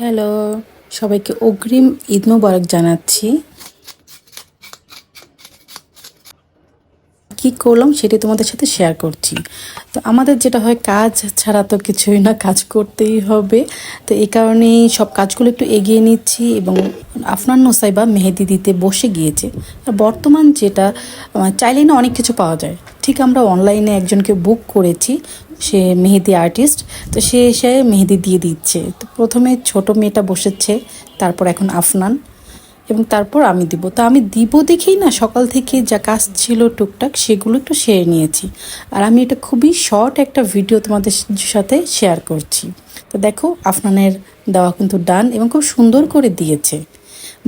Hello, সবাইকে অগ্রিম ঈদ মোবারক জানাচ্ছি। কি করলাম সেটি তোমাদের সাথে শেয়ার করছি। তো আমাদের যেটা হয়, কাজ ছাড়া তো কিছুই না, কাজ করতেই হবে। তো এই কারণেই সব কাজগুলো একটু এগিয়ে নিচ্ছি এবং আফনান নোসাইবা মেহেদি দিতে বসে গিয়েছে। আর বর্তমান যেটা চাইলেই না অনেক কিছু পাওয়া যায়। ঠিক আমরা অনলাইনে একজনকে বুক করেছি, সে মেহেদি আর্টিস্ট তো সে এসে মেহেদি দিয়ে দিচ্ছে। তো প্রথমে ছোট মেয়েটা বসেছে, তারপর এখন আফনান, এবং তারপর আমি দিব। তো আমি দিব দেখেই না, সকাল থেকে যা কাজ ছিল টুকটাক, সেগুলো একটু সেরে নিয়েছি। আর আমি এটা খুবই শর্ট একটা ভিডিও তোমাদের সাথে শেয়ার করছি। তো দেখো, আফনানের দেওয়া কিন্তু ডান এবং খুব সুন্দর করে দিয়েছে।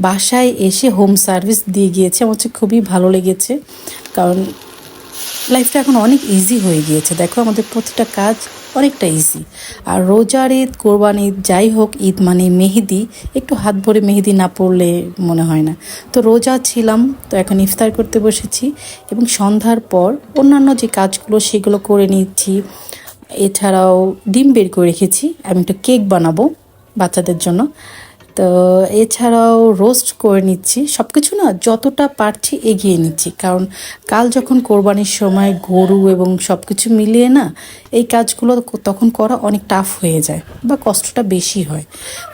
বাসায় এসে হোম সার্ভিস দিয়ে গিয়েছে, আমার হচ্ছে খুবই ভালো লেগেছে। কারণ লাইফটা এখন অনেক ইজি হয়ে গিয়েছে। দেখো, আমাদের প্রতিটা কাজ অনেকটা ইজি আর রোজার ঈদ, কোরবান ঈদ যাই হোক, ঈদ মানে মেহেদি। একটু হাত ভরে মেহেদি না পড়লে মনে হয় না। তো রোজা ছিলাম, তো এখন ইফতার করতে বসেছি এবং সন্ধ্যার পর অন্যান্য যে কাজগুলো, সেগুলো করে নিচ্ছি। এছাড়াও ডিম বের করে রেখেছি। আমি একটা কেক বানাবো বাচ্চাদের জন্য। তো এছাড়াও রোস্ট করে নিচ্ছি। সব কিছু না যতটা পারছি এগিয়ে নিচ্ছি। কারণ কাল যখন কোরবানির সময় গরু এবং সব কিছু মিলিয়ে না এই কাজগুলো তখন করা অনেক টাফ হয়ে যায় বা কষ্টটা বেশি হয়।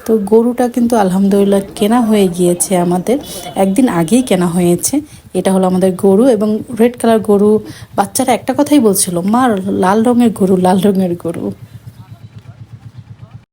তো গরুটা কিন্তু আলহামদুলিল্লাহ কেনা হয়ে গিয়েছে আমাদের। একদিন আগেই কেনা হয়েছে। এটা হলো আমাদের গরু এবং রেড কালার গরু বাচ্চারা একটা কথাই বলছিল, মা, লাল রঙের গরু, লাল রঙের গরু।